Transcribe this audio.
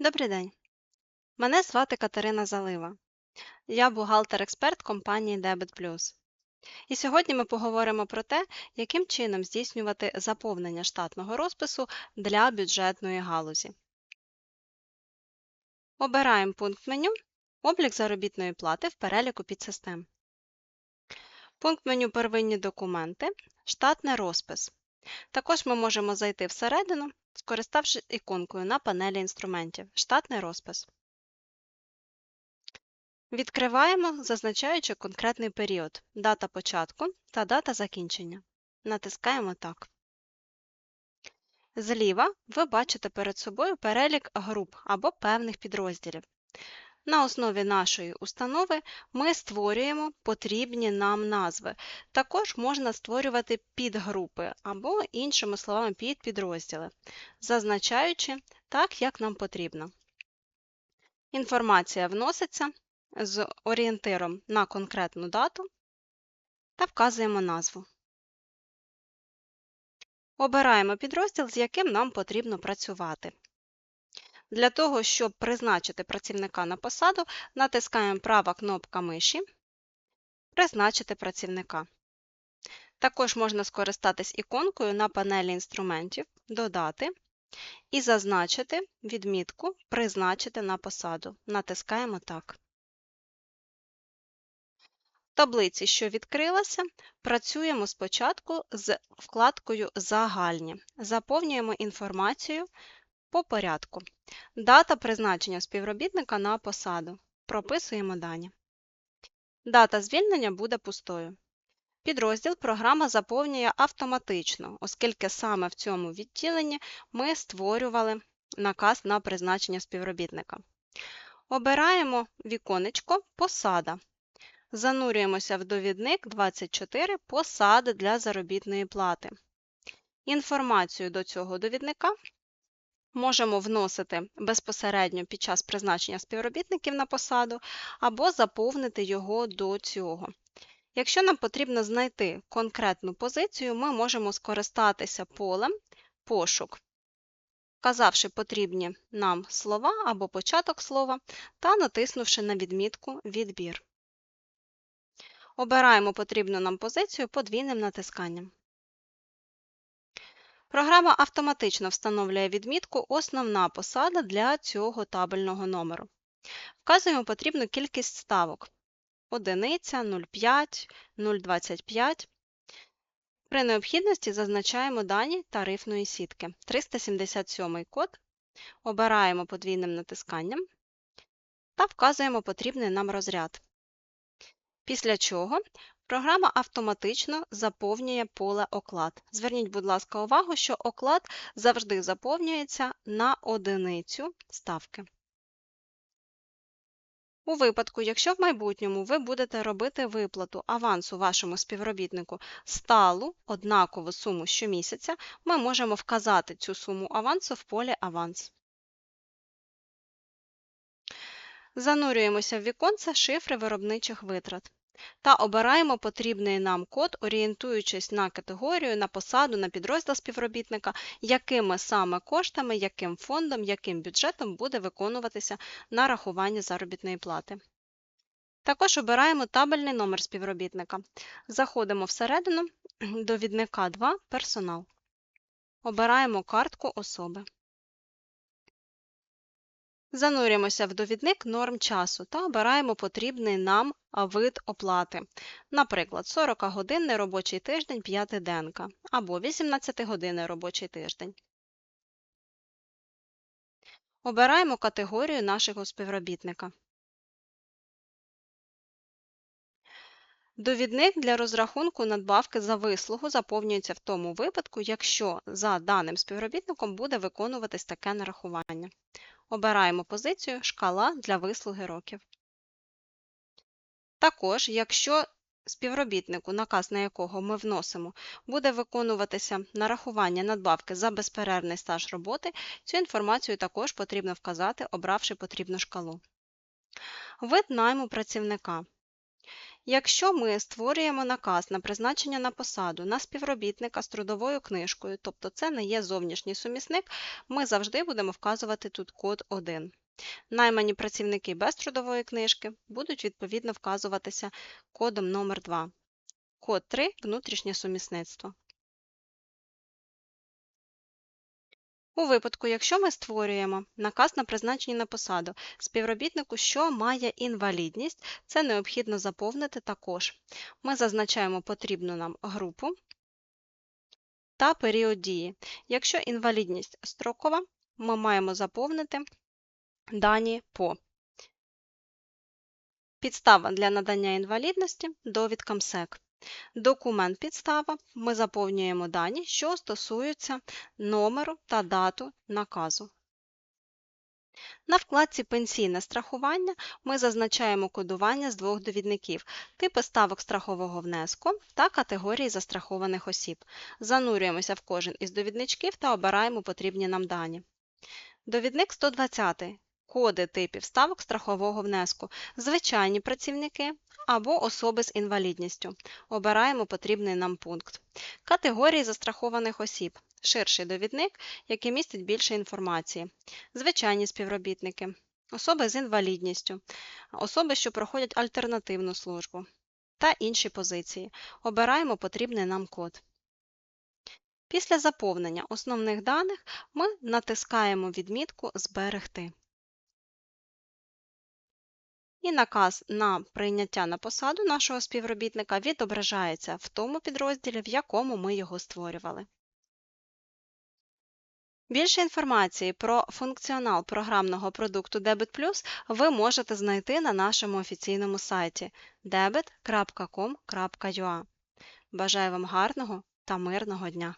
Добрий день. Мене звати Катерина Залива. Я бухгалтер-експерт компанії Debit. І сьогодні ми поговоримо про те, яким чином здійснювати заповнення штатного розпису для бюджетної галузі. Обираємо пункт меню Облік заробітної плати в переліку підсистем. Пункт меню Первинні документи, штатний розпис. Також ми можемо зайти всередину, скориставшись іконкою на панелі інструментів Штатний розпис. Відкриваємо, зазначаючи конкретний період, дата початку та дата закінчення. Натискаємо Так. Зліва ви бачите перед собою перелік груп або певних підрозділів. На основі нашої установи ми створюємо потрібні нам назви. Також можна створювати підгрупи або, іншими словами, підпідрозділи, зазначаючи так, як нам потрібно. Інформація вноситься з орієнтиром на конкретну дату та вказуємо назву. Обираємо підрозділ, з яким нам потрібно працювати. Для того, щоб призначити працівника на посаду, натискаємо права кнопка миші Призначити працівника. Також можна скористатись іконкою на панелі інструментів Додати і зазначити відмітку Призначити на посаду. Натискаємо Так. В таблиці, що відкрилася, працюємо спочатку з вкладкою Загальні. Заповнюємо інформацію по порядку. Дата призначення співробітника на посаду. Прописуємо дані. Дата звільнення буде пустою. Підрозділ програма заповнює автоматично, оскільки саме в цьому відділенні ми створювали наказ на призначення співробітника. Обираємо віконечко Посада. Занурюємося в довідник 24 Посади для заробітної плати. Інформацію до цього довідника можемо вносити безпосередньо під час призначення співробітників на посаду або заповнити його до цього. Якщо нам потрібно знайти конкретну позицію, ми можемо скористатися полем Пошук, вказавши потрібні нам слова або початок слова та натиснувши на відмітку Відбір. Обираємо потрібну нам позицію подвійним натисканням. Програма автоматично встановлює відмітку Основна посада для цього табельного номеру. Вказуємо потрібну кількість ставок одиниця, 0,5, 0,25. При необхідності зазначаємо дані тарифної сітки 377 код, обираємо подвійним натисканням та вказуємо потрібний нам розряд. Після чого програма автоматично заповнює поле оклад. Зверніть, будь ласка, увагу, що оклад завжди заповнюється на одиницю ставки. У випадку, якщо в майбутньому ви будете робити виплату авансу вашому співробітнику сталу однакову суму щомісяця, ми можемо вказати цю суму авансу в полі Аванс. Занурюємося в віконце шифри виробничих витрат та обираємо потрібний нам код, орієнтуючись на категорію, на посаду, на підрозділ співробітника, якими саме коштами, яким фондом, яким бюджетом буде виконуватися нарахування заробітної плати. Також обираємо табельний номер співробітника. Заходимо всередину довідника 2 Персонал. Обираємо картку особи. Занурюємося в довідник норм часу та обираємо потрібний нам вид оплати. Наприклад, 40 годинний робочий тиждень 5 денка або 18 годинний робочий тиждень. Обираємо категорію нашого співробітника. Довідник для розрахунку надбавки за вислугу заповнюється в тому випадку, якщо за даним співробітником буде виконуватись таке нарахування. Обираємо позицію Шкала для вислуги років. Також, якщо співробітнику, наказ на якого ми вносимо, буде виконуватися нарахування надбавки за безперервний стаж роботи, цю інформацію також потрібно вказати, обравши потрібну шкалу. Вид найму працівника. Якщо ми створюємо наказ на призначення на посаду на співробітника з трудовою книжкою, тобто це не є зовнішній сумісник, ми завжди будемо вказувати тут код 1. Наймані працівники без трудової книжки будуть відповідно вказуватися кодом номер 2. Код 3 внутрішнє сумісництво. У випадку, якщо ми створюємо наказ на призначення на посаду співробітнику, що має інвалідність, це необхідно заповнити також. Ми зазначаємо потрібну нам групу та період дії. Якщо інвалідність строкова, ми маємо заповнити дані по підстава для надання інвалідності довідка МСЕК. Документ підстава ми заповнюємо дані, що стосуються номеру та дату наказу. На вкладці Пенсійне страхування ми зазначаємо кодування з двох довідників, типи ставок страхового внеску та категорії застрахованих осіб. Занурюємося в кожен із довідничків та обираємо потрібні нам дані. Довідник 120. Коди типів ставок страхового внеску. Звичайні працівники або особи з інвалідністю. Обираємо потрібний нам пункт. Категорії застрахованих осіб. Ширший довідник, який містить більше інформації. Звичайні співробітники, особи з інвалідністю, особи, що проходять альтернативну службу та інші позиції. Обираємо потрібний нам код. Після заповнення основних даних ми натискаємо відмітку Зберегти. І наказ на прийняття на посаду нашого співробітника відображається в тому підрозділі, в якому ми його створювали. Більше інформації про функціонал програмного продукту Debit Plus ви можете знайти на нашому офіційному сайті debit.com.ua. Бажаю вам гарного та мирного дня!